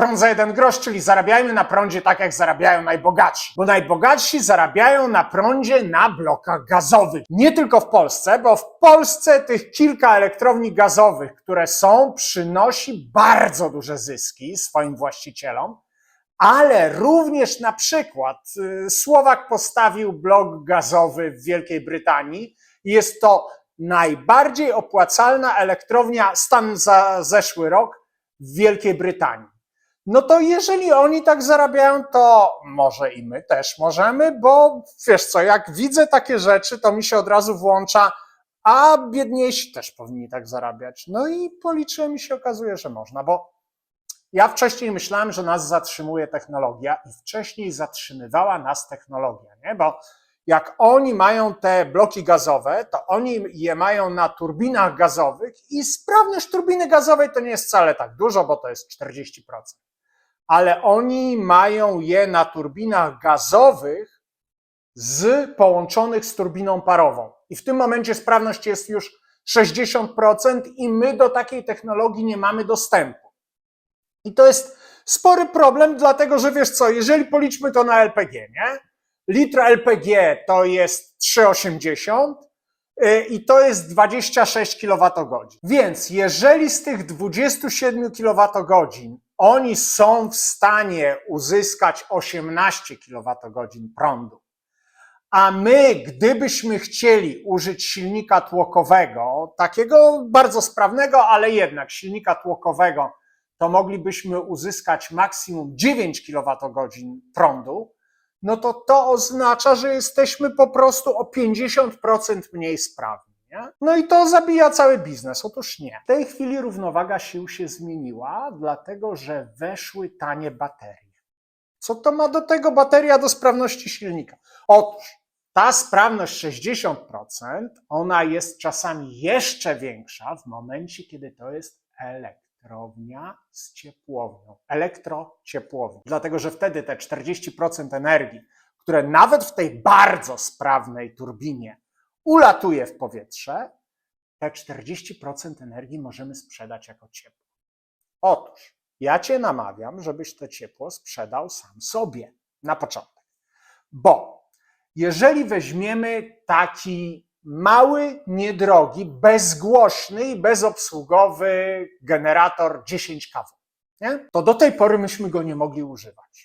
Prąd za jeden grosz, czyli zarabiajmy na prądzie tak, jak zarabiają najbogatsi. Bo najbogatsi zarabiają na prądzie na blokach gazowych. Nie tylko w Polsce, bo w Polsce tych kilka elektrowni gazowych, które są, przynosi bardzo duże zyski swoim właścicielom, ale również na przykład y, Słowak postawił blok gazowy w Wielkiej Brytanii jest to najbardziej opłacalna elektrownia stan za zeszły rok w Wielkiej Brytanii. No to jeżeli oni tak zarabiają, to może i my też możemy, bo wiesz co, jak widzę takie rzeczy, to mi się od razu włącza, a biedniejsi też powinni tak zarabiać. No i policzyłem i się okazuje, że można, bo ja wcześniej myślałem, że nas zatrzymuje technologia i wcześniej zatrzymywała nas technologia, nie? Bo jak oni mają te bloki gazowe, to oni je mają na turbinach gazowych i sprawność turbiny gazowej to nie jest wcale tak dużo, bo to jest 40%. Ale oni mają je na turbinach gazowych z połączonych z turbiną parową. I w tym momencie sprawność jest już 60% i my do takiej technologii nie mamy dostępu. I to jest spory problem, dlatego że wiesz co, jeżeli policzmy to na LPG, nie? Litr LPG to jest 3,80 y, i to jest 26 kWh. Więc jeżeli z tych 27 kWh oni są w stanie uzyskać 18 kWh prądu, a my, gdybyśmy chcieli użyć silnika tłokowego, takiego bardzo sprawnego, ale jednak silnika tłokowego, to moglibyśmy uzyskać maksimum 9 kWh prądu, no to to oznacza, że jesteśmy po prostu o 50% mniej sprawni. Nie? No i to zabija cały biznes. Otóż nie. W tej chwili równowaga sił się zmieniła, dlatego że weszły tanie baterie. Co to ma do tego bateria do sprawności silnika? Otóż ta sprawność 60%, ona jest czasami jeszcze większa w momencie, kiedy to jest elektrownia z ciepłownią, elektrociepłownia. Dlatego, że wtedy te 40% energii, które nawet w tej bardzo sprawnej turbinie ulatuje w powietrze, te 40% energii możemy sprzedać jako ciepło. Otóż ja Cię namawiam, żebyś to ciepło sprzedał sam sobie na początek. Bo jeżeli weźmiemy taki mały, niedrogi, bezgłośny i bezobsługowy generator 10 kW, nie? to do tej pory myśmy go nie mogli używać.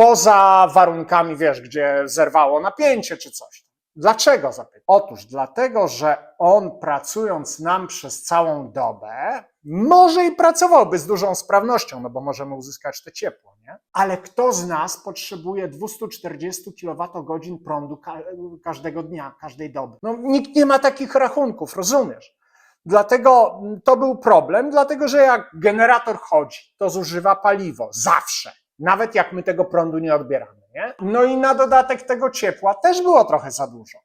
Poza warunkami, wiesz, gdzie zerwało napięcie czy coś. Dlaczego zapytam? Otóż dlatego, że on pracując nam przez całą dobę, może i pracowałby z dużą sprawnością, no bo możemy uzyskać to ciepło, nie? Ale kto z nas potrzebuje 240 kWh prądu ka- każdego dnia, każdej doby? No nikt nie ma takich rachunków, rozumiesz? Dlatego to był problem, dlatego że jak generator chodzi, to zużywa paliwo zawsze, nawet jak my tego prądu nie odbieramy. Nie? No i na dodatek tego ciepła też było trochę za dużo.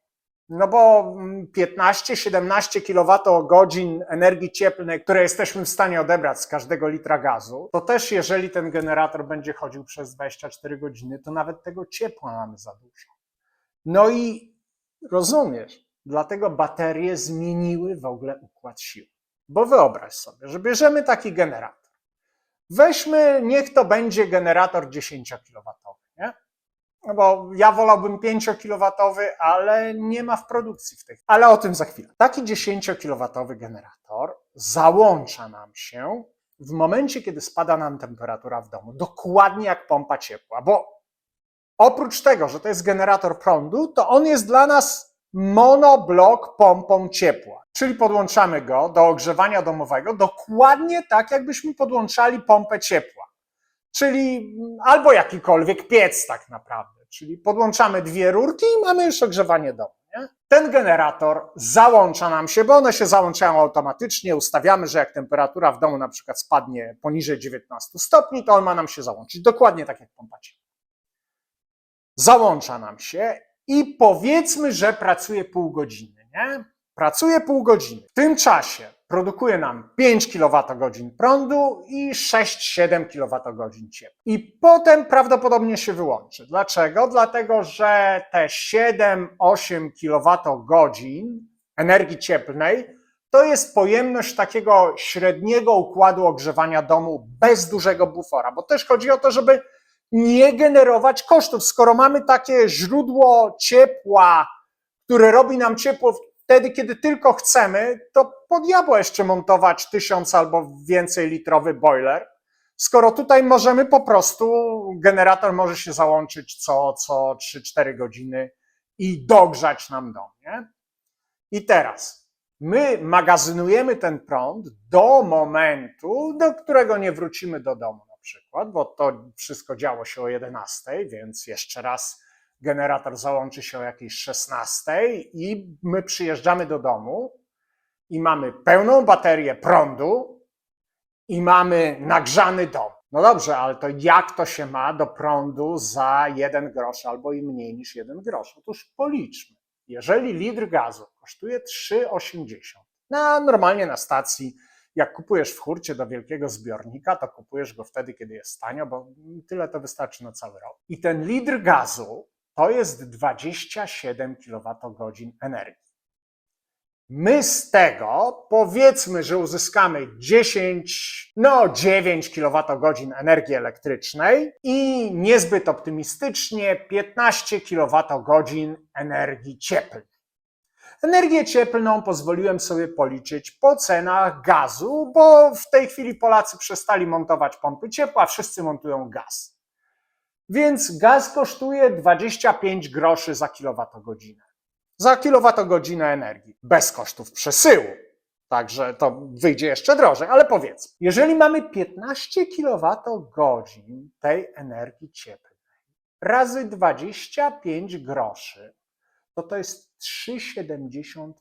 No bo mm, 15-17 kWh energii cieplnej, które jesteśmy w stanie odebrać z każdego litra gazu, to też jeżeli ten generator będzie chodził przez 24 godziny, to nawet tego ciepła mamy za dużo. No i rozumiesz, dlatego baterie zmieniły w ogóle układ sił. Bo wyobraź sobie, że bierzemy taki generator. Weźmy, niech to będzie generator 10 kW, nie? No bo ja wolałbym 5 kW, ale nie ma w produkcji w tej. Ale o tym za chwilę. Taki 10 kW generator załącza nam się w momencie, kiedy spada nam temperatura w domu, dokładnie jak pompa ciepła, bo oprócz tego, że to jest generator prądu, to on jest dla nas monoblok pompą ciepła. Czyli podłączamy go do ogrzewania domowego dokładnie tak, jakbyśmy podłączali pompę ciepła. Czyli albo jakikolwiek piec tak naprawdę. Czyli podłączamy dwie rurki i mamy już ogrzewanie domu. Nie? Ten generator załącza nam się, bo one się załączają automatycznie. Ustawiamy, że jak temperatura w domu na przykład spadnie poniżej 19 stopni, to on ma nam się załączyć. Dokładnie tak jak pompa ciepła. Załącza nam się i powiedzmy, że pracuje pół godziny. Nie? Pracuje pół godziny. W tym czasie produkuje nam 5 kWh prądu i 6-7 kWh ciepła. I potem prawdopodobnie się wyłączy. Dlaczego? Dlatego, że te 7-8 kWh energii cieplnej to jest pojemność takiego średniego układu ogrzewania domu bez dużego bufora, bo też chodzi o to, żeby nie generować kosztów. Skoro mamy takie źródło ciepła, które robi nam ciepło wtedy, kiedy tylko chcemy, to po diabła jeszcze montować tysiąc albo więcej litrowy boiler, skoro tutaj możemy po prostu, generator może się załączyć co, co 3-4 godziny i dogrzać nam dom. Nie? I teraz my magazynujemy ten prąd do momentu, do którego nie wrócimy do domu przykład, bo to wszystko działo się o 11, więc jeszcze raz generator załączy się o jakiejś 16 i my przyjeżdżamy do domu i mamy pełną baterię prądu i mamy nagrzany dom. No dobrze, ale to jak to się ma do prądu za jeden grosz albo i mniej niż jeden grosz? Otóż policzmy. Jeżeli litr gazu kosztuje 3,80, na, normalnie na stacji, jak kupujesz w hurcie do wielkiego zbiornika, to kupujesz go wtedy, kiedy jest tanio, bo tyle to wystarczy na cały rok. I ten litr gazu to jest 27 kWh energii. My z tego powiedzmy, że uzyskamy 10, no 9 kWh energii elektrycznej i niezbyt optymistycznie 15 kWh energii cieplnej. Energię cieplną pozwoliłem sobie policzyć po cenach gazu, bo w tej chwili Polacy przestali montować pompy ciepła, wszyscy montują gaz. Więc gaz kosztuje 25 groszy za kilowatogodzinę. Za kilowatogodzinę energii, bez kosztów przesyłu. Także to wyjdzie jeszcze drożej, ale powiedzmy, jeżeli mamy 15 kilowatogodzin tej energii cieplnej razy 25 groszy, to to jest 3,75.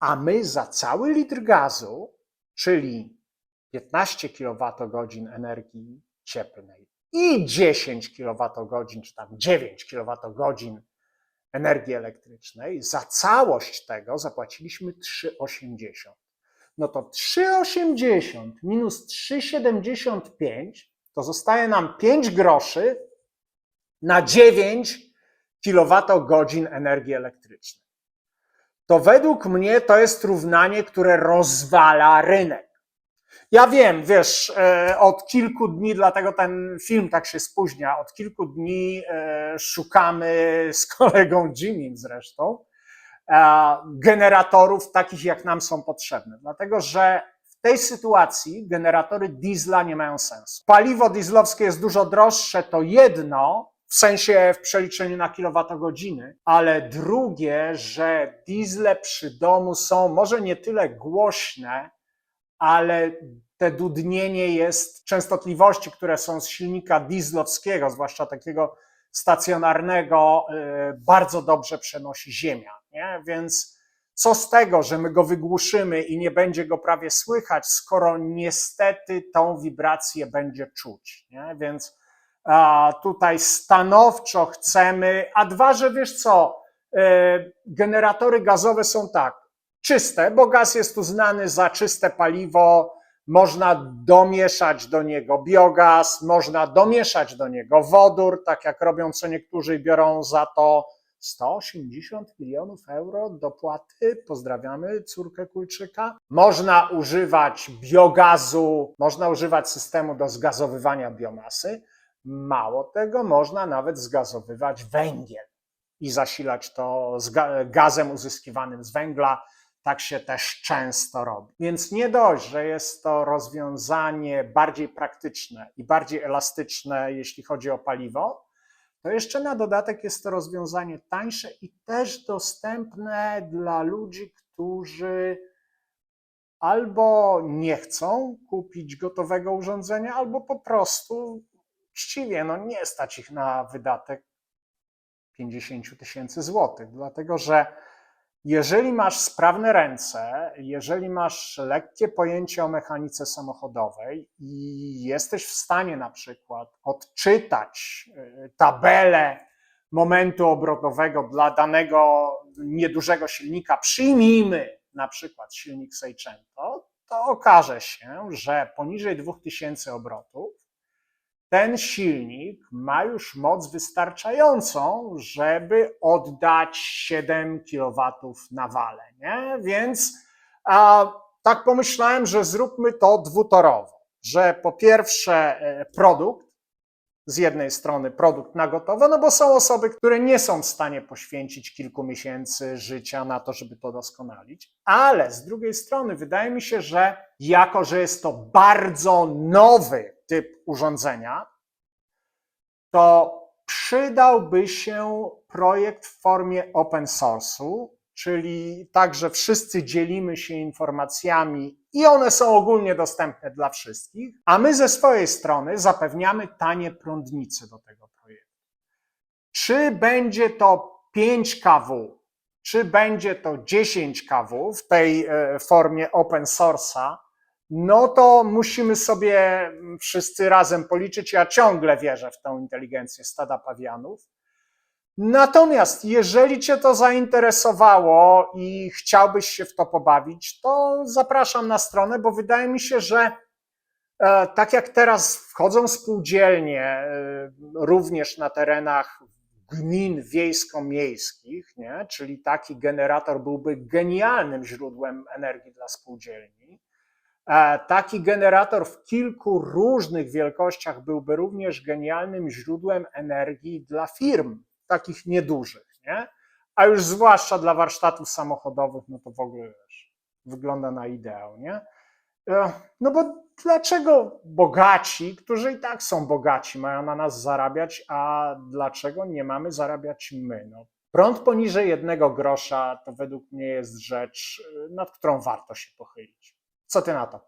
A my za cały litr gazu, czyli 15 kWh energii cieplnej i 10 kWh, czy tam 9 kWh energii elektrycznej, za całość tego zapłaciliśmy 3,80. No to 3,80 minus 3,75 to zostaje nam 5 groszy na 9 kilowatogodzin energii elektrycznej. To według mnie to jest równanie, które rozwala rynek. Ja wiem, wiesz, e, od kilku dni, dlatego ten film tak się spóźnia, od kilku dni e, szukamy z kolegą Jimmy zresztą e, generatorów takich, jak nam są potrzebne. Dlatego, że w tej sytuacji generatory diesla nie mają sensu. Paliwo dieslowskie jest dużo droższe, to jedno, w sensie w przeliczeniu na kilowatogodziny, ale drugie, że diesle przy domu są może nie tyle głośne, ale te dudnienie jest częstotliwości, które są z silnika dieslowskiego, zwłaszcza takiego stacjonarnego, y, bardzo dobrze przenosi ziemia. Nie? Więc co z tego, że my go wygłuszymy i nie będzie go prawie słychać, skoro niestety tą wibrację będzie czuć. Nie? Więc tutaj stanowczo chcemy, a dwa, że wiesz co, y, generatory gazowe są tak, czyste, bo gaz jest tu znany za czyste paliwo. Można domieszać do niego biogaz, można domieszać do niego wodór, tak jak robią co niektórzy biorą za to 180 milionów euro dopłaty. Pozdrawiamy córkę Kulczyka. Można używać biogazu, można używać systemu do zgazowywania biomasy. Mało tego, można nawet zgazowywać węgiel i zasilać to gazem uzyskiwanym z węgla tak się też często robi. Więc nie dość, że jest to rozwiązanie bardziej praktyczne i bardziej elastyczne, jeśli chodzi o paliwo, to jeszcze na dodatek jest to rozwiązanie tańsze i też dostępne dla ludzi, którzy albo nie chcą kupić gotowego urządzenia, albo po prostu uczciwie no nie stać ich na wydatek 50 tysięcy złotych, dlatego że jeżeli masz sprawne ręce, jeżeli masz lekkie pojęcie o mechanice samochodowej i jesteś w stanie na przykład odczytać y, tabelę momentu obrotowego dla danego niedużego silnika, przyjmijmy na przykład silnik Seicento, to okaże się, że poniżej 2000 obrotów ten silnik ma już moc wystarczającą, żeby oddać 7 kW na wale. Nie? Więc A tak pomyślałem, że zróbmy to dwutorowo, że po pierwsze e, produkt, z jednej strony produkt na gotowo, no bo są osoby, które nie są w stanie poświęcić kilku miesięcy życia na to, żeby to doskonalić, ale z drugiej strony wydaje mi się, że jako, że jest to bardzo nowy typ urządzenia, to przydałby się projekt w formie open source'u, czyli tak, że wszyscy dzielimy się informacjami i one są ogólnie dostępne dla wszystkich, a my ze swojej strony zapewniamy tanie prądnice do tego projektu. Czy będzie to 5 kW, czy będzie to 10 kW w tej e, formie open source'a, no to musimy sobie wszyscy razem policzyć. Ja ciągle wierzę w tą inteligencję stada pawianów. Natomiast jeżeli Cię to zainteresowało i chciałbyś się w to pobawić, to zapraszam na stronę, bo wydaje mi się, że e, tak jak teraz wchodzą spółdzielnie, e, również na terenach gmin wiejsko-miejskich, nie? czyli taki generator byłby genialnym źródłem energii dla spółdzielni. E, Taki generator w kilku różnych wielkościach byłby również genialnym źródłem energii dla firm, takich niedużych, nie? A już zwłaszcza dla warsztatów samochodowych, no to w ogóle wiesz, wygląda na ideał, nie? E, No bo dlaczego bogaci, którzy i tak są bogaci, mają na nas zarabiać, a dlaczego nie mamy zarabiać my? No, prąd poniżej jednego grosza to według mnie jest rzecz, y, nad którą warto się pochylić. Co ty na to?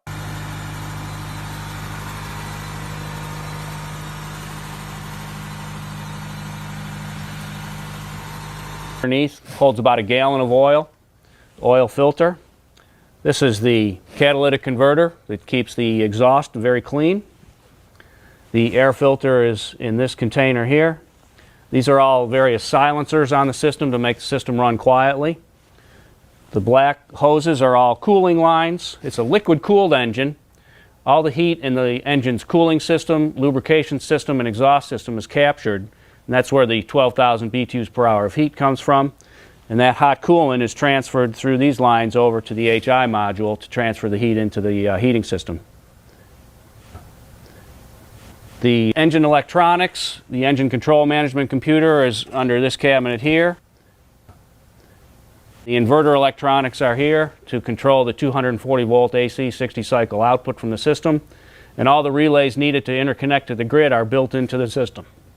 Underneath holds about a gallon of oil, oil filter. This is the catalytic converter that keeps the exhaust very clean. The air filter is in this container here. These are all various silencers on the system to make the system run quietly. The black hoses are all cooling lines. It's a liquid cooled engine. All the heat in the engine's cooling system, lubrication system, and exhaust system is captured. And that's where the 12,000 BTUs per hour of heat comes from. And that hot coolant is transferred through these lines over to the HI module to transfer the heat into the uh, heating system. The engine electronics, the engine control management computer is under this cabinet here. The inverter electronics are here to control the 240 volt AC 60 cycle output from the system. And all the relays needed to interconnect to the grid are built into the system.